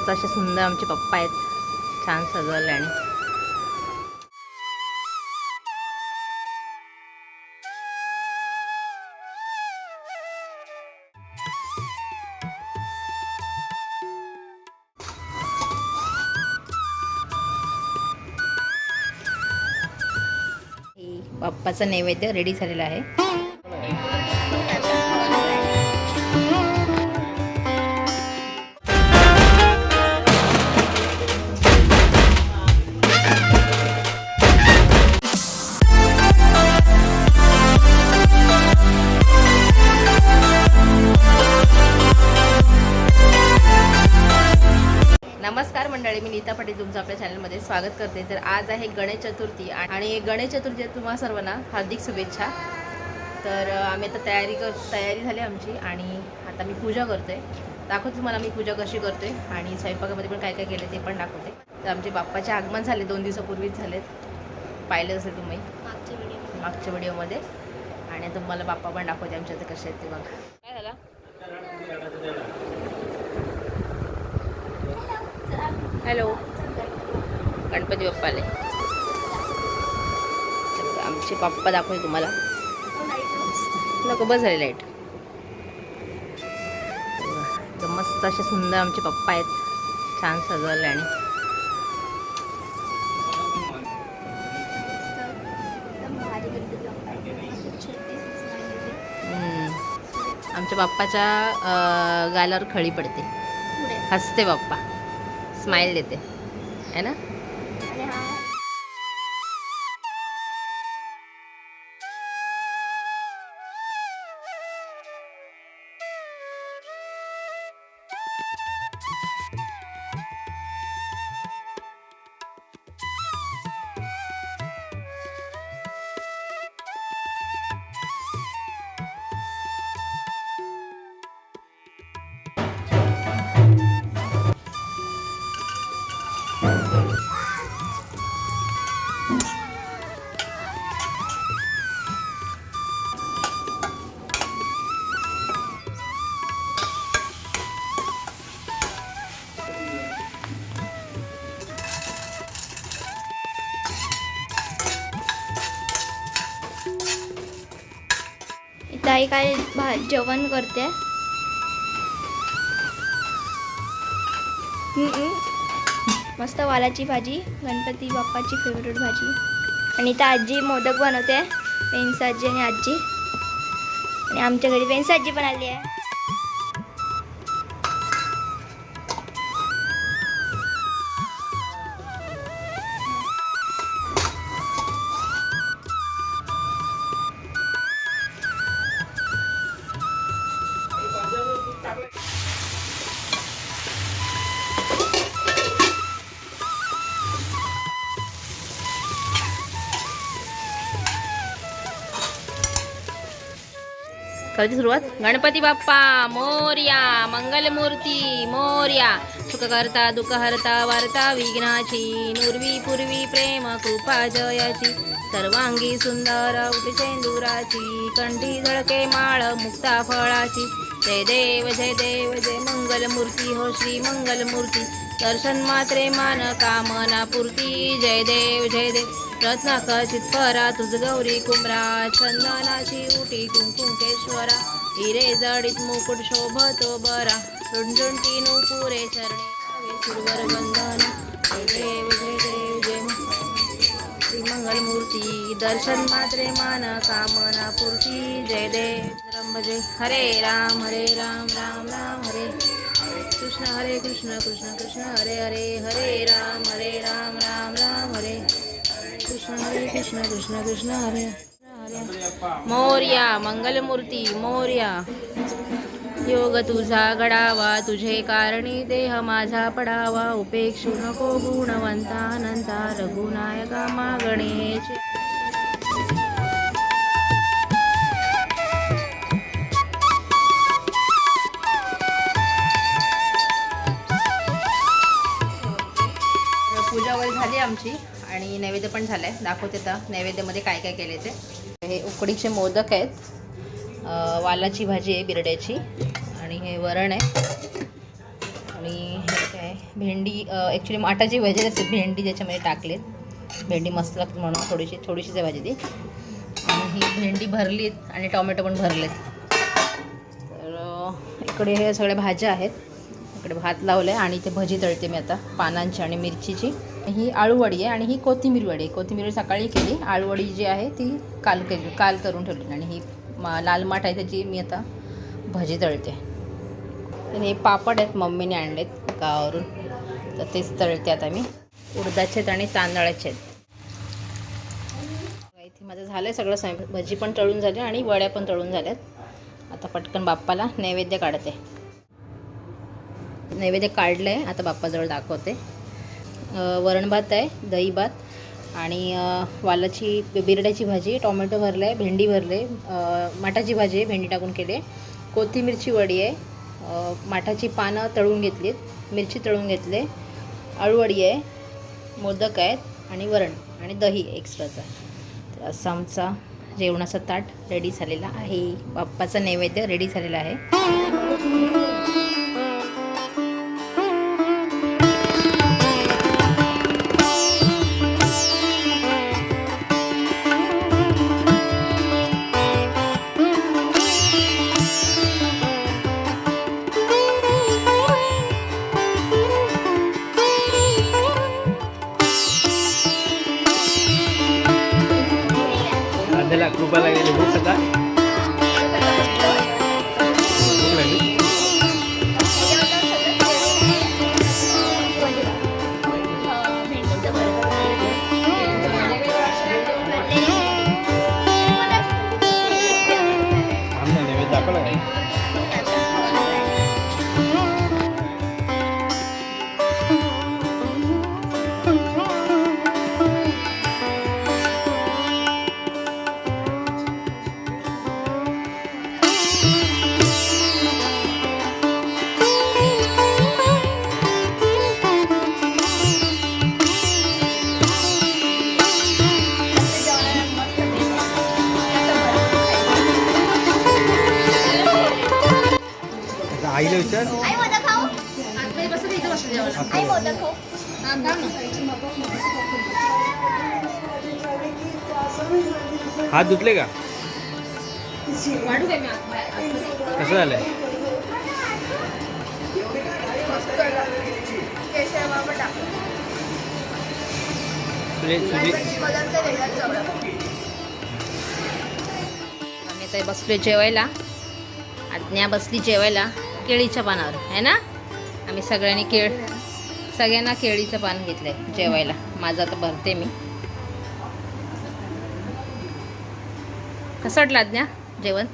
मस्त असे सुंदर आमचे पप्पा आहेत. छान सजवले आणि. ही बाप्पाचा नैवेद्य रेडी झालेला आहे. तुमचं आपल्या चॅनलमध्ये स्वागत करते. तर आज आहे गणेश चतुर्थी आणि गणेश चतुर्थी तुम्हा सर्वांना हार्दिक शुभेच्छा. तर आम्ही आता तयारी कर तयारी झाली आमची आणि आता मी पूजा करते. दाखवते तुम्हाला मी पूजा कशी करते आणि स्वयंपाकामध्ये पण काय काय केलं ते पण दाखवते. तर आमचे बाप्पाचे आगमन झाले दोन दिवसापूर्वीच झालेत. पाहिलं असेल तुम्ही? मागच्या व्हिडिओ मागच्या व्हिडिओमध्ये आणि तुम्हाला बाप्पा पण दाखवते आमच्या इथे कसे आहेत ते बघा. काय झालं? हॅलो. गणपती बाप्पाले. आमचे बाप्पा दाखवते तुम्हाला. नको बस झाले लाइट मस्त असे सुंदर आमचे पप्पा आहेत. छान सजवले आणि. आमच्या बाप्पाच्या गालावर खळी पडते. हसते बाप्पा स्माईल देते. है ना? काही काही काय भा जेवण करते. मस्त वालाची भाजी गणपती बाप्पाची फेवरेट भाजी. आणि इथं आजी मोदक बनवते पेन्स आजी आणि आजी. आणि आमच्या घरी पेन्स आजी पण आली आहे. करायची सुरुवात? गणपती बाप्पा मोर्या मंगलमूर्ती मोर्या. सुख करता दुःख हरता वार्ता विघ्नाची नुर्वी पूर्वी प्रेम कृपा जयाची. सर्वांगी सुंदर सेंदुराची. कंठी झळके माळ मुक्ता फळाची. जय देव जय देव जय मंगलमूर्ती. हो श्री मंगलमूर्ती. दर्शन मात्रे मान कामना पूर्ती. जय देव जय देव. रत्नाकचित परा तुझ गौरी कुमरा चंदनाची उटी कुंकुंकेश्वरा हिरे जडित मुकुट शोभतो बरा. रुंजुंटी पुरे चरणे सुरवर बंधन जय देव जय देव जय म- दर्शन मात्रे मान कामना पूर्ती. जय देव जय हरे राम हरे राम राम राम हरे. कृष्ण हरे कृष्ण कृष्ण कृष्ण हरे हरे हरे राम हरे राम राम राम हरे। कृष्ण हरे कृष्ण कृष्ण कृष्ण हरे। हरे मोर्या मंगलमूर्ती मोर्या। योग तुझा घडावा तुझे कारणी देह माझा पडावा उपेक्षू नको गुणवंता अनंता रघुनायका मागणे आमची आणि नैवेद्य पण झालं आहे दाखवते आता नैवेद्यामध्ये काय काय केले ते. हे उकडीचे मोदक आहेत. वालाची भाजी आहे बिरड्याची आणि हे वरण आहे. आणि हे काय भेंडी ॲक्च्युली माठाची भाजी असते भेंडी त्याच्यामध्ये टाकलेत. भेंडी मस्त लागते म्हणून थोडीशी थोडीशीच आहे भाजी ती. आणि ही भेंडी भरलीत आणि टोमॅटो पण भरलेत. तर इकडे हे सगळ्या भाज्या आहेत. इकडे भात लावलं आहे आणि ते भजी तळते मी आता पानांची आणि मिरचीची. ही आळूवडी आहे आणि ही कोथिंबीर वडी आहे. कोथिंबीर सकाळी केली. आळूवडी जी आहे ती काल केली काल करून ठेवली आणि ही मा- लाल माठ आहे त्याची मी आता भजी तळते. आणि हे पापड आहेत मम्मीने आणलेत गावावरून. तर तेच तळते आता मी. उडदाचे आहेत आणि तांदळाचे आहेत. इथे माझं झालं आहे सगळं स्वयंपाक भजी पण तळून झाली आणि वड्या पण तळून झाल्यात. आता पटकन बाप्पाला नैवेद्य काढते. नैवेद्य काढलं आहे आता बाप्पाजवळ दाखवते. वरण भात आहे दही भात आणि वालाची बिरड्याची भाजी टोमॅटो भरलं आहे भेंडी भरले माठाची भाजी आहे भेंडी टाकून केली आहे. कोथिंबीरची वडी आहे माठाची पानं तळून घेतलीत मिरची तळून घेतले अळूवडी आहे मोदक आहेत आणि वरण आणि दही एक्स्ट्राचं. तर असा आमचा जेवणाचा ताट रेडी झालेला आहे. बाप्पाचा नैवेद्य रेडी झालेला आहे. हात धुतले का? कसं झालंय? तुझी आम्ही आता बसलो जेवायला. आज्ञा बसली जेवायला केळीच्या पानावर आहे ना? आम्ही सगळ्यांनी केळ सगळ्यांना केळीचं पान घेतलंय जेवायला. माझं आता भरते मी. कसं वाटलं आज्ञा? जेवण?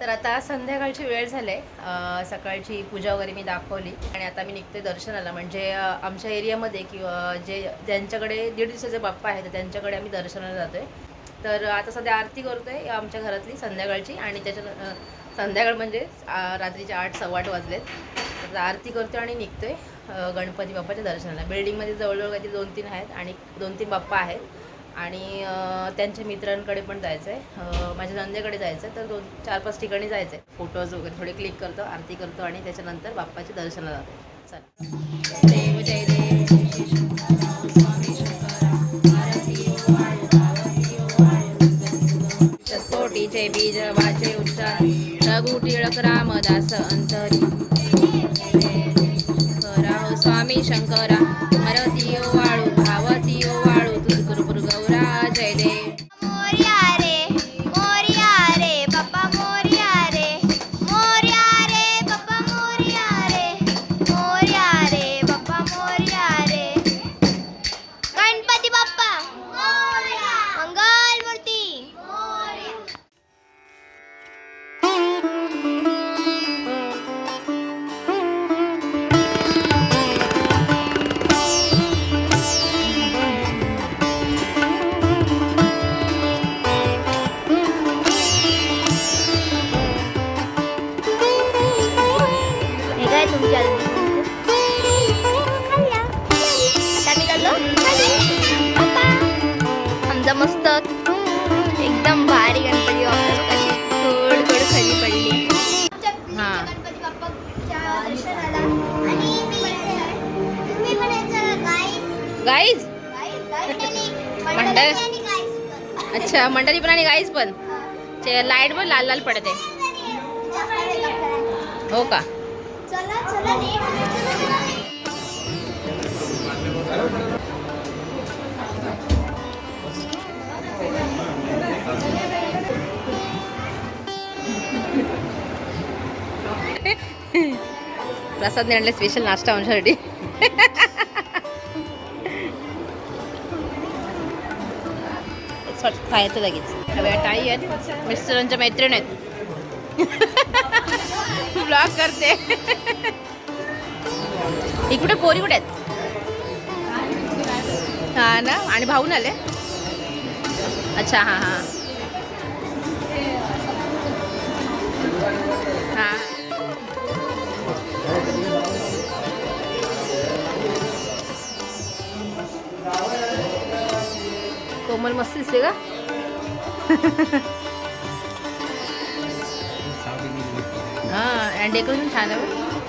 तर आता संध्याकाळची वेळ झाली. आहे सकाळची पूजा वगैरे मी दाखवली आणि आता मी निघते दर्शनाला. म्हणजे आमच्या एरियामध्ये किंवा जे ज्यांच्याकडे दीड दिवसाचे बाप्पा आहेत त्यांच्याकडे आम्ही दर्शनाला जातो आहे तर आता सध्या आरती करतोय आमच्या घरातली संध्याकाळची आणि त्याच्या संध्याकाळ म्हणजे रात्रीचे आठ सव्वा आठ वाजलेत. तर आरती करतोय आणि निघतोय आहे गणपती बाप्पाच्या दर्शनाला. बिल्डिंगमध्ये जवळजवळ काहीतरी दोन तीन आहेत आणि दोन तीन बाप्पा आहेत. आणि त्यांच्या मित्रांकडे पण जायचं आहे माझ्या नंदेकडे जायचं आहे तर दोन चार पाच ठिकाणी जायचं आहे फोटोज वगैरे थोडे क्लिक करतो आरती करतो आणि त्याच्यानंतर बाप्पाच्या दर्शनाला जातो. चला. देव जय बीज वाचे उच्चार रघु टिळक रामदास अंतरी. करा हो स्वामी शंकरा. आमचा मस्त एकदम भारी गणपती बाप्पा. थोड थोड खाली पडली. हा. गाईज मंडळ? अच्छा मंडळी पण आणि गाईज पण. लाइट पण लाल लाल पडते. हो का? चला चला प्रसादने आणले स्पेशल नाश्ता आमच्यासाठी. खायचं लगेच. टाळी आहेत मिस्टरांच्या मैत्रीण आहेत. ब्लॉग करते. इकडे पोरी कुठे आहेत? हा ना? आणि भाऊन आले? अच्छा हां हां. हां. कोमल मस्त दिसते का? हा आणि डेकोरेशन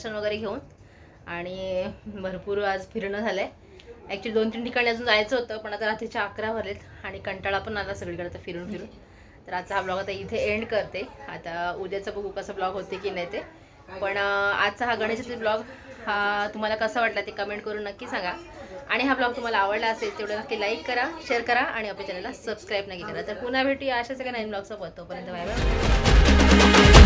दर्शन वगैरे घेऊन. आणि भरपूर आज फिरणं झालंय. ॲक्च्युली दोन तीन ठिकाणी अजून जायचं होतं पण आता रात्रीच्या अकरा वाजलेत आणि कंटाळा पण आला सगळीकडे आता फिरून फिरून. तर आजचा हा ब्लॉग आता इथे एंड करते. आता उद्याचा बघू कसा ब्लॉग होते की नाही ते. पण आजचा हा गणेशातील ब्लॉग हा तुम्हाला कसा वाटला ते कमेंट करून नक्की सांगा. आणि हा ब्लॉग तुम्हाला आवडला असेल तेवढं नक्की लाईक करा शेअर करा आणि आपल्या चॅनलला सबस्क्राईब नक्की करा. तर पुन्हा भेटूया अशा सगळ्या नवीन ब्लॉगचा तोपर्यंत बाय बाय